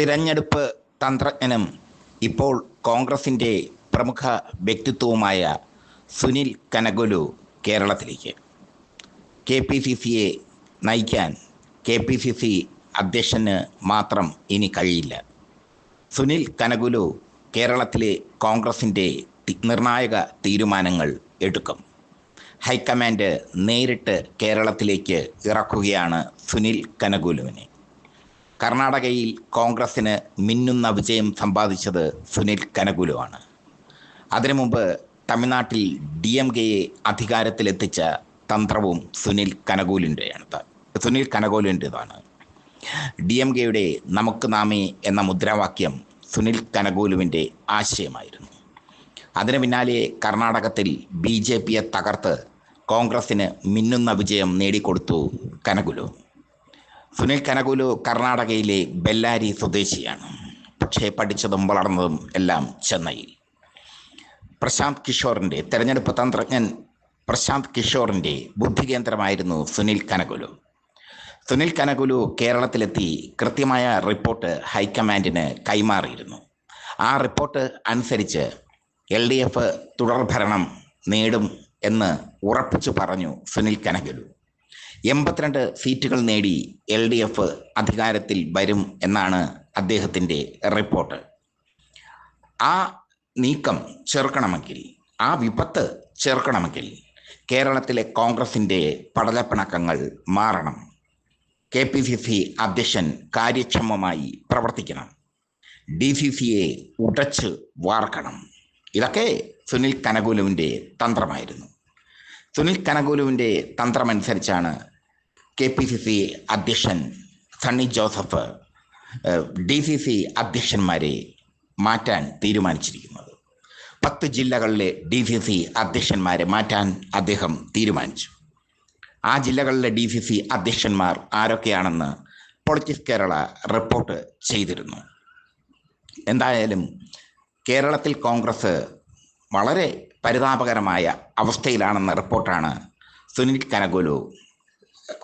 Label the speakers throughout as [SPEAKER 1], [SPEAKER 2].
[SPEAKER 1] തിരഞ്ഞെടുപ്പ് തന്ത്രജ്ഞനും ഇപ്പോൾ കോൺഗ്രസിന്റെ പ്രമുഖ വ്യക്തിത്വവുമായ സുനിൽ കനകുലു കേരളത്തിലേക്ക്. കെ പി സി സിയെ നയിക്കാൻ കെ പി സി സി അധ്യക്ഷന് മാത്രം ഇനി കഴിയില്ല. സുനിൽ കനകുലു കേരളത്തിലെ കോൺഗ്രസിന്റെ നിർണായക തീരുമാനങ്ങൾ എടുക്കും. ഹൈക്കമാൻഡ് നേരിട്ട് കേരളത്തിലേക്ക് ഇറക്കുകയാണ് സുനിൽ കനഗുലുവിനെ കർണാടകയിൽ കോൺഗ്രസിന് മിന്നുന്ന വിജയം സമ്പാദിച്ചത് സുനിൽ കനകുലുവാണ്. അതിനു മുമ്പ് തമിഴ്നാട്ടിൽ ഡി എം കെയെ അധികാരത്തിലെത്തിച്ച തന്ത്രവും സുനിൽ കനകൂലിന്റെയാണ് സുനിൽ കനകോലിന്റെതാണ്. ഡി എം കെയുടെ നമുക്ക് നാമേ എന്ന മുദ്രാവാക്യം സുനിൽ കനകൂലുവിന്റെ ആശയമായിരുന്നു. അതിനു പിന്നാലെ കർണാടകത്തിൽ ബി ജെ പിയെ തകർത്ത് കോൺഗ്രസിന് മിന്നുന്ന വിജയം നേടിക്കൊടുത്തു കനകുലു. സുനിൽ കനകുലു കർണാടകയിലെ ബെല്ലാരി സ്വദേശിയാണ്. പക്ഷേ പഠിച്ചതും വളർന്നതും എല്ലാം ചെന്നൈയിൽ. പ്രശാന്ത് കിഷോറിന്റെ തെരഞ്ഞെടുപ്പ് തന്ത്രജ്ഞൻ പ്രശാന്ത് കിഷോറിന്റെ ബുദ്ധികേന്ദ്രമായിരുന്നു സുനിൽ കനകുലു. സുനിൽ കനകുലു കേരളത്തിലെത്തി കൃത്യമായ റിപ്പോർട്ട് ഹൈക്കമാൻഡിന് കൈമാറിയിരുന്നു. ആ റിപ്പോർട്ട് അനുസരിച്ച് എൽ ഡി എഫ് തുടർഭരണം നേടും എന്ന് ഉറപ്പിച്ചു പറഞ്ഞു സുനിൽ കനകുലു. എൺപത്തിരണ്ട് സീറ്റുകൾ നേടി എൽ ഡി എഫ് അധികാരത്തിൽ വരും എന്നാണ് അദ്ദേഹത്തിന്റെ റിപ്പോർട്ട്. ആ നീക്കം ചെറുക്കണമെങ്കിൽ ആ വിപത്ത് ചെറുക്കണമെങ്കിൽ കേരളത്തിലെ കോൺഗ്രസിന്റെ പടലപ്പിണക്കങ്ങൾ മാറണം. കെ പി സി സി അധ്യക്ഷൻ കാര്യക്ഷമമായി പ്രവർത്തിക്കണം. ഡി സി സിയെ ഉടച്ച് വാർക്കണം. ഇതൊക്കെ സുനിൽ കനകുലുവിന്റെ തന്ത്രമായിരുന്നു. സുനിൽ കനകുലുവിന്റെ തന്ത്രമനുസരിച്ചാണ് കെ പി സി സി അധ്യക്ഷൻ Sunny Joseph D C C അധ്യക്ഷന്മാരെ മാറ്റാൻ തീരുമാനിച്ചിരിക്കുന്നത്. പത്ത് ജില്ലകളിലെ ഡി സി സി അധ്യക്ഷന്മാരെ മാറ്റാൻ അദ്ദേഹം തീരുമാനിച്ചു. ആ ജില്ലകളിലെ ഡി സി സി അധ്യക്ഷന്മാർ ആരൊക്കെയാണെന്ന് പൊളിറ്റിക്സ് കേരള റിപ്പോർട്ട് ചെയ്തിരുന്നു. എന്തായാലും കേരളത്തിൽ കോൺഗ്രസ് വളരെ പരിതാപകരമായ അവസ്ഥയിലാണെന്ന റിപ്പോർട്ടാണ് സുനിൽ കനകുലു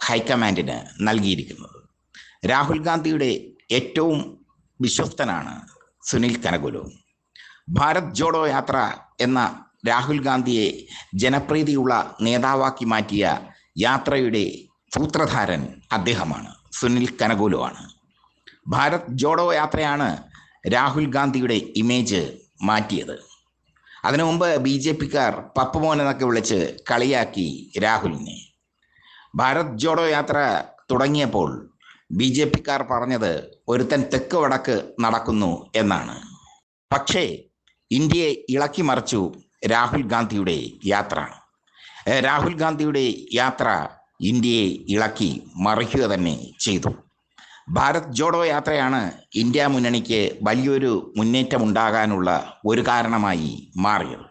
[SPEAKER 1] ഹൈക്കമാൻഡിന് നൽകിയിരിക്കുന്നത്. രാഹുൽ ഗാന്ധിയുടെ ഏറ്റവും വിശ്വസ്തനാണ് സുനിൽ കനകുലു. ഭാരത് ജോഡോ യാത്ര എന്ന രാഹുൽ ഗാന്ധിയെ ജനപ്രീതിയുള്ള നേതാവാക്കി മാറ്റിയ യാത്രയുടെ സൂത്രധാരൻ അദ്ദേഹമാണ് സുനിൽ കനകുലുവാണ് ഭാരത് ജോഡോ യാത്രയാണ് രാഹുൽ ഗാന്ധിയുടെ ഇമേജ് മാറ്റിയത്. അതിനു മുമ്പ് ബി ജെ പിക്കാർ പപ്പുമോൻ എന്നൊക്കെ വിളിച്ച് കളിയാക്കി രാഹുലിനെ. ഭാരത് ജോഡോ യാത്ര തുടങ്ങിയപ്പോൾ ബി ജെ പിക്കാർ പറഞ്ഞത് ഒരുത്തൻ തെക്ക് വടക്ക് നടക്കുന്നു എന്നാണ്. പക്ഷേ ഇന്ത്യയെ ഇളക്കി മറിച്ചു രാഹുൽ ഗാന്ധിയുടെ യാത്ര. രാഹുൽ ഗാന്ധിയുടെ യാത്ര ഇന്ത്യയെ ഇളക്കി മറിക്കുക തന്നെ ചെയ്തു. ഭാരത് ജോഡോ യാത്രയാണ് ഇന്ത്യ മുന്നണിക്ക് വലിയൊരു മുന്നേറ്റം ഉണ്ടാകാനുള്ള ഒരു കാരണമായി മാറിയത്.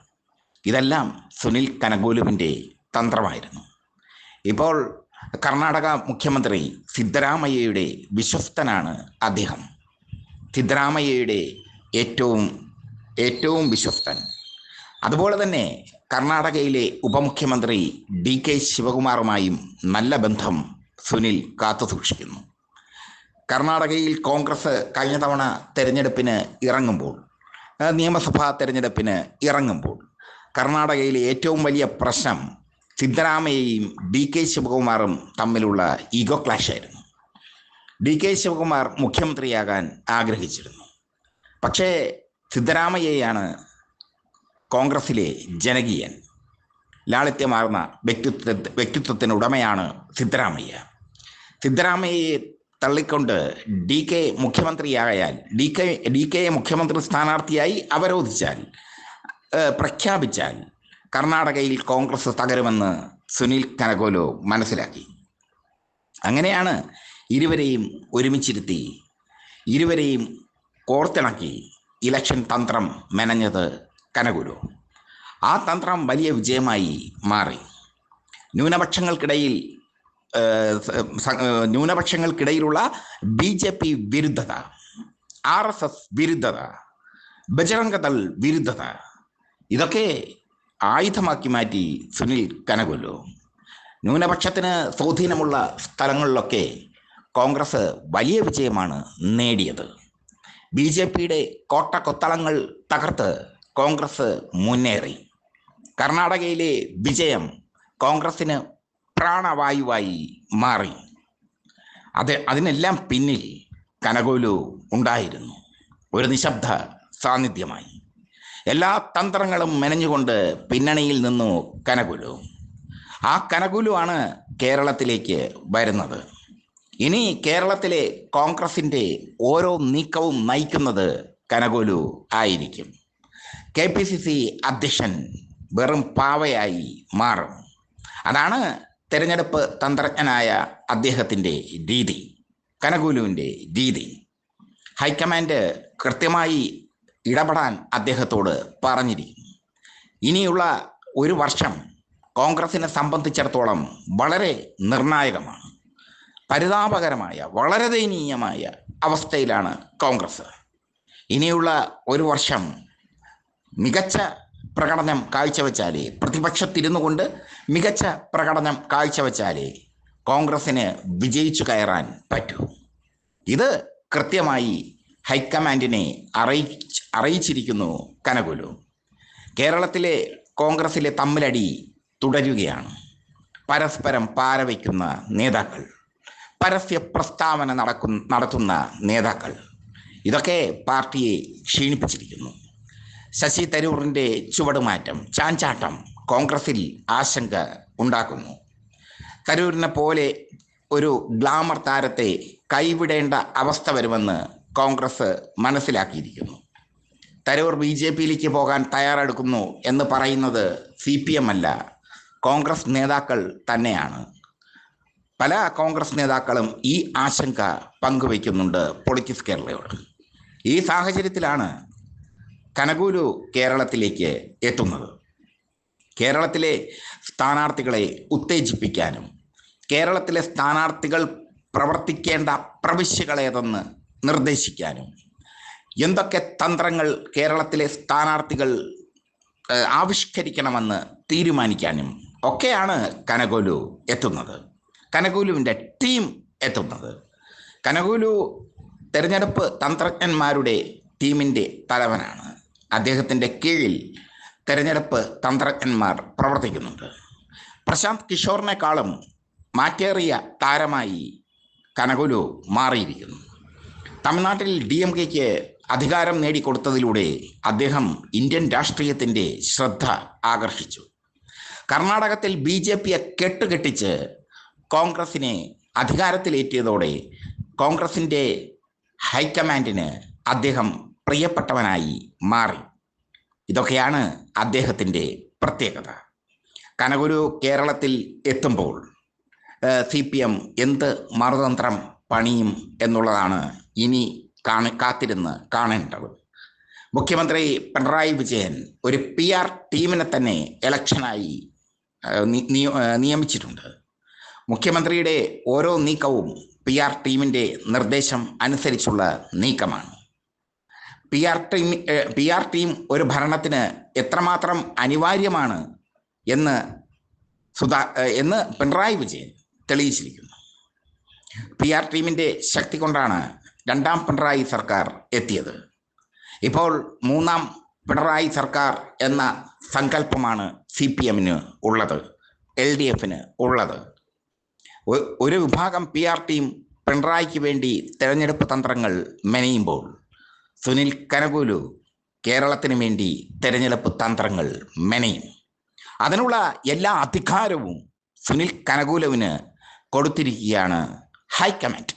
[SPEAKER 1] ഇതെല്ലാം സുനിൽ കനകോലുവിന്റെ തന്ത്രമായിരുന്നു. ഇപ്പോൾ കർണാടക മുഖ്യമന്ത്രി സിദ്ധരാമയ്യയുടെ വിശ്വസ്തനാണ് അദ്ദേഹം. സിദ്ധരാമയ്യയുടെ ഏറ്റവും ഏറ്റവും വിശ്വസ്തൻ. അതുപോലെ തന്നെ കർണാടകയിലെ ഉപമുഖ്യമന്ത്രി ഡി കെ ശിവകുമാറുമായും നല്ല ബന്ധം സുനിൽ കാത്തു സൂക്ഷിക്കുന്നു. കർണാടകയിൽ കോൺഗ്രസ് കഴിഞ്ഞ തവണ തെരഞ്ഞെടുപ്പിന് ഇറങ്ങുമ്പോൾ നിയമസഭാ തെരഞ്ഞെടുപ്പിന് ഇറങ്ങുമ്പോൾ കർണാടകയിലെ ഏറ്റവും വലിയ പ്രശ്നം സിദ്ധരാമയ്യയും ഡി കെ ശിവകുമാറും തമ്മിലുള്ള ഈഗോ ക്ലാഷ് ആയിരുന്നു ഡി കെ ശിവകുമാർ മുഖ്യമന്ത്രിയാകാൻ ആഗ്രഹിച്ചിരുന്നു. പക്ഷേ സിദ്ധരാമയ്യയാണ് കോൺഗ്രസിലെ ജനകീയൻ. ലാളിത്യമാർന്ന വ്യക്തിത്വ വ്യക്തിത്വത്തിന് ഉടമയാണ് സിദ്ധരാമയ്യ സിദ്ധരാമയ്യയെ തള്ളിക്കൊണ്ട് ഡി കെ മുഖ്യമന്ത്രിയായാൽ ഡി കെ ഡി കെയെ മുഖ്യമന്ത്രി സ്ഥാനാർത്ഥിയായി അവരോധിച്ചാൽ പ്രഖ്യാപിച്ചാൽ കർണാടകയിൽ കോൺഗ്രസ് തകരുമെന്ന് സുനിൽ കനകോലു മനസ്സിലാക്കി. അങ്ങനെയാണ് ഇരുവരെയും ഒരുമിച്ചിരുത്തി ഇരുവരെയും കോർത്തിണക്കി ഇലക്ഷൻ തന്ത്രം മെനഞ്ഞത് കനകുലു. ആ തന്ത്രം വലിയ വിജയമായി മാറി. ന്യൂനപക്ഷങ്ങൾക്കിടയിൽ ന്യൂനപക്ഷങ്ങൾക്കിടയിലുള്ള ബി ജെ പി വിരുദ്ധത ആർ എസ് എസ് വിരുദ്ധത ബജരംഗദൾ വിരുദ്ധത ഇതൊക്കെ ആയുധമാക്കി മാറ്റി സുനിൽ കനകുലു ന്യൂനപക്ഷത്തിന് സ്വാധീനമുള്ള സ്ഥലങ്ങളിലൊക്കെ കോൺഗ്രസ് വലിയ വിജയമാണ് നേടിയത്. ബി ജെ പിയുടെ കോട്ട കൊത്തളങ്ങൾ തകർത്ത് കോൺഗ്രസ് മുന്നേറി. കർണാടകയിലെ വിജയം കോൺഗ്രസിന് പ്രാണവായുവായി മാറി. അത് അതിനെല്ലാം പിന്നിൽ കനകോലു ഉണ്ടായിരുന്നു. ഒരു നിശബ്ദ സാന്നിധ്യമായി. എല്ലാ തന്ത്രങ്ങളും മെനഞ്ഞുകൊണ്ട് പിന്നണിയിൽ നിന്നു കനകുലു. ആ കനകുലുവാണ് കേരളത്തിലേക്ക് വരുന്നത്. ഇനി കേരളത്തിലെ കോൺഗ്രസിന്റെ ഓരോ നീക്കവും നയിക്കുന്നത് കനകുലു ആയിരിക്കും. കെ പി സി സി അധ്യക്ഷൻ വെറും പാവയായി മാറും. അതാണ് തിരഞ്ഞെടുപ്പ് തന്ത്രജ്ഞനായ അദ്ദേഹത്തിന്റെ രീതി കനകുലുവിന്റെ രീതി. ഹൈക്കമാൻഡ് കൃത്യമായി ഇടപെടാൻ അദ്ദേഹത്തോട് പറഞ്ഞിരിക്കുന്നു. ഇനിയുള്ള ഒരു വർഷം കോൺഗ്രസിനെ സംബന്ധിച്ചിടത്തോളം വളരെ നിർണായകമാണ്. പരിതാപകരമായ വളരെ ദയനീയമായ അവസ്ഥയിലാണ് കോൺഗ്രസ്. ഇനിയുള്ള ഒരു വർഷം മികച്ച പ്രകടനം കാഴ്ചവെച്ചാലേ പ്രതിപക്ഷത്തിരുന്നു കൊണ്ട് മികച്ച പ്രകടനം കാഴ്ചവെച്ചാലേ കോൺഗ്രസിന് വിജയിച്ചു കയറാൻ പറ്റൂ. ഇത് കൃത്യമായി ഹൈക്കമാൻഡിനെ അറിയി അറിയിച്ചിരിക്കുന്നു കനകുലു. കേരളത്തിലെ കോൺഗ്രസിലെ തമ്മിലടി തുടരുകയാണ്. പരസ്പരം പാരവയ്ക്കുന്ന നേതാക്കൾ പരസ്യ പ്രസ്താവന നടക്കു നടത്തുന്ന നേതാക്കൾ ഇതൊക്കെ പാർട്ടിയെ ക്ഷീണിപ്പിച്ചിരിക്കുന്നു. ശശി തരൂറിന്റെ ചുവടുമാറ്റം ചാഞ്ചാട്ടം കോൺഗ്രസിൽ ആശങ്ക ഉണ്ടാക്കുന്നു. തരൂരിനെ പോലെ ഒരു ഗ്ലാമർ താരത്തെ കൈവിടേണ്ട അവസ്ഥ വരുമെന്ന് കോൺഗ്രസ് മനസ്സിലാക്കിയിരിക്കുന്നു. തരൂർ ബി ജെ പിയിലേക്ക് പോകാൻ തയ്യാറെടുക്കുന്നു എന്ന് പറയുന്നത് സി പി എം അല്ല. കോൺഗ്രസ് നേതാക്കൾ തന്നെയാണ്. പല കോൺഗ്രസ് നേതാക്കളും ഈ ആശങ്ക പങ്കുവയ്ക്കുന്നുണ്ട് പൊളിറ്റിക്സ് കേരളയോട്. ഈ സാഹചര്യത്തിലാണ് കനകൂലു കേരളത്തിലേക്ക് എത്തുന്നത്. കേരളത്തിലെ സ്ഥാനാർത്ഥികളെ ഉത്തേജിപ്പിക്കാനും കേരളത്തിലെ സ്ഥാനാർത്ഥികൾ പ്രവർത്തിക്കേണ്ട പ്രവിശ്യകളേതെന്ന് നിർദ്ദേശിക്കാനും. എന്തൊക്കെ തന്ത്രങ്ങൾ കേരളത്തിലെ സ്ഥാനാർത്ഥികൾ ആവിഷ്കരിക്കണമെന്ന് തീരുമാനിക്കാനും ഒക്കെയാണ് കനകോലു എത്തുന്നത്. കനകോലുവിന്റെ ടീം എത്തുന്നത്. കനകോലു തെരഞ്ഞെടുപ്പ് തന്ത്രജ്ഞന്മാരുടെ ടീമിന്റെ തലവനാണ്. അദ്ദേഹത്തിന്റെ കീഴിൽ തെരഞ്ഞെടുപ്പ് തന്ത്രജ്ഞന്മാർ പ്രവർത്തിക്കുന്നുണ്ട്. പ്രശാന്ത് കിഷോറിനേക്കാളും മാറ്റേറിയ താരമായി കനകുലു മാറിയിരിക്കുന്നു. തമിഴ്നാട്ടിൽ ഡി എം കെക്ക് അധികാരം നേടിക്കൊടുത്തതിലൂടെ അദ്ദേഹം ഇന്ത്യൻ രാഷ്ട്രീയത്തിന്റെ ശ്രദ്ധ ആകർഷിച്ചു. കർണാടകത്തിൽ ബി ജെ പിയെ കെട്ടുകെട്ടിച്ച് കോൺഗ്രസിനെ അധികാരത്തിലേറ്റിയതോടെ കോൺഗ്രസിന്റെ ഹൈക്കമാൻഡിന് അദ്ദേഹം പ്രിയപ്പെട്ടവനായി മാറി. ഇതൊക്കെയാണ് അദ്ദേഹത്തിന്റെ പ്രത്യേകത. കനകുരു കേരളത്തിൽ എത്തുമ്പോൾ സി പി എം എന്ത് മറുതന്ത്രം പണിയും എന്നുള്ളതാണ് ഇനി കാണ കാത്തിരുന്ന് കാണേണ്ടത്. മുഖ്യമന്ത്രി പിണറായി വിജയൻ ഒരു പി ആർ ടീമിനെ തന്നെ ഇലക്ഷനായി നിയമിച്ചിട്ടുണ്ട്. മുഖ്യമന്ത്രിയുടെ ഓരോ നീക്കവും പി ആർ ടീമിന്റെ നിർദ്ദേശം അനുസരിച്ചുള്ള നീക്കമാണ്. P R team P R team ഒരു ഭരണത്തിന് എത്രമാത്രം അനിവാര്യമാണ് എന്ന് സുധാ എന്ന് പിണറായി വിജയൻ തെളിയിച്ചിരിക്കുന്നു. പി ആർ ടീമിന്റെ ശക്തി കൊണ്ടാണ് രണ്ടാം പിണറായി സർക്കാർ എത്തിയത്. ഇപ്പോൾ മൂന്നാം പിണറായി സർക്കാർ എന്ന സങ്കല്പമാണ് സി പി എമ്മിന് ഉള്ളത് എൽ ഡി എഫിന് ഉള്ളത്. ഒരു വിഭാഗം പി ആർ ടീം പിണറായിക്ക് വേണ്ടി തെരഞ്ഞെടുപ്പ് തന്ത്രങ്ങൾ മെനയുമ്പോൾ സുനിൽ കനകൂലു കേരളത്തിന് വേണ്ടി തെരഞ്ഞെടുപ്പ് തന്ത്രങ്ങൾ മെനയും. അതിനുള്ള എല്ലാ അധികാരവും സുനിൽ കനകൂലുവിന് കൊടുത്തിരിക്കുകയാണ് ഹൈക്കമാൻഡ്.